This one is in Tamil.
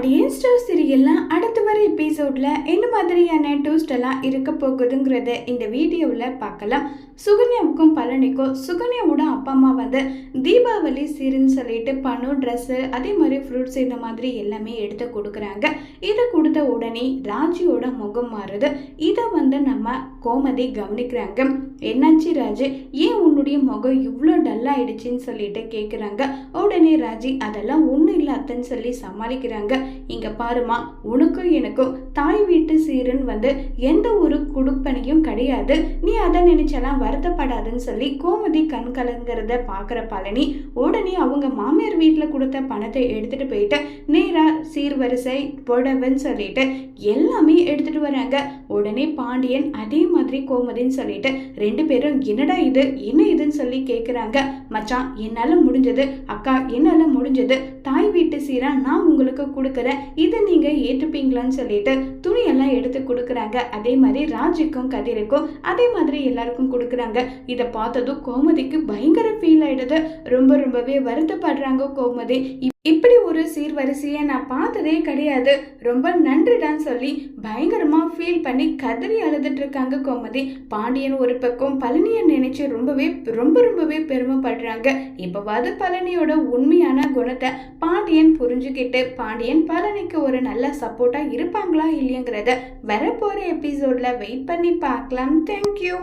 பாண்டியன் ஸ்டோர் சீரியல்லாம் அடுத்து வர எபிசோடில் என்ன மாதிரியான டூஸ்ட் எல்லாம் இருக்க போகுதுங்கிறத இந்த வீடியோவில் பார்க்கலாம். சுகன்யாவுக்கும் பழனிக்கும் சுகன்யாவோட அப்பா அம்மா வந்து தீபாவளி சீருன்னு சொல்லிட்டு பணம் ட்ரெஸ்ஸு அதே மாதிரி ஃப்ரூட்ஸ் இந்த மாதிரி எல்லாமே எடுத்து கொடுக்குறாங்க. இதை கொடுத்த உடனே ராஜியோட முகம் மாறுது. இதை வந்து நம்ம கோமதி கவனிக்கிறாங்க. என்னாச்சு ராஜு? ஏன் உன்னுடைய முகம் இவ்வளோ டல்லாயிடுச்சுன்னு சொல்லிட்டு கேட்குறாங்க உடனே ராஜி அதெல்லாம் ஒன்றும் இல்லை அத்தைன்னு சொல்லி சமாளிக்கிறாங்க. இங்க பாருமா உனக்கும் எனக்கும் தாய் வீட்டு சீருன்னு வந்து எந்த ஒரு குடுப்பனையும் கிடையாது. நீ அதை நினைச்செல்லாம் வருத்தப்படாதுன்னு சொல்லி கோமதி கண் கலங்கிறத பார்க்குற பழனி உடனே அவங்க மாமியார் வீட்டில் கொடுத்த பணத்தை எடுத்துட்டு போயிட்டு நேராக சீர்வரிசை புடவைன்னு சொல்லிட்டு எல்லாமே எடுத்துட்டு வராங்க. உடனே பாண்டியன் அதே மாதிரி கோமதின்னு சொல்லிட்டு ரெண்டு பேரும் என்னடா இது என்ன இதுன்னு சொல்லி கேட்குறாங்க மச்சான் என்னால் முடிஞ்சது. அக்கா என்னால் முடிஞ்சது. தாய் வீட்டு சீரா நான் உங்களுக்கு கொடுக்குறேன். இதை நீங்கள் ஏற்றுப்பீங்களான்னு சொல்லிட்டு எல்லாம் எடுத்து கொடுக்குறாங்க. அதே மாதிரி ராஜுக்கும் கதிருக்கும் அதே மாதிரி எல்லாருக்கும் கொடுக்குறாங்க. இதை பார்த்ததும் கோமதிக்கு பயங்கர ஃபீல் ஆயிடுது. ரொம்ப ரொம்பவே வருத்தப்படுறாங்க கோமதி. இப்படி ஒரு சீர்வரிசையை நான் பார்த்ததே கிடையாது. ரொம்ப நன்றிடான்னு சொல்லி பயங்கரமா ஃபீல் பண்ணி கதறி அழுதுட்டு இருக்காங்க கோமதி. பாண்டியன் ஒரு பக்கம் பழனியை நினைச்சு ரொம்பவே ரொம்ப ரொம்பவே பெருமைப்படுறாங்க. இப்போவாது பழனியோட உண்மையான குணத்தை பாண்டியன் புரிஞ்சுக்கிட்டு பாண்டியன் பழனிக்கு ஒரு நல்ல சப்போர்ட்டா இருப்பாங்களா இல்லையங்கிறத வரப்போற எபிசோட்ல வெயிட் பண்ணி பார்க்கலாம். தேங்க்யூ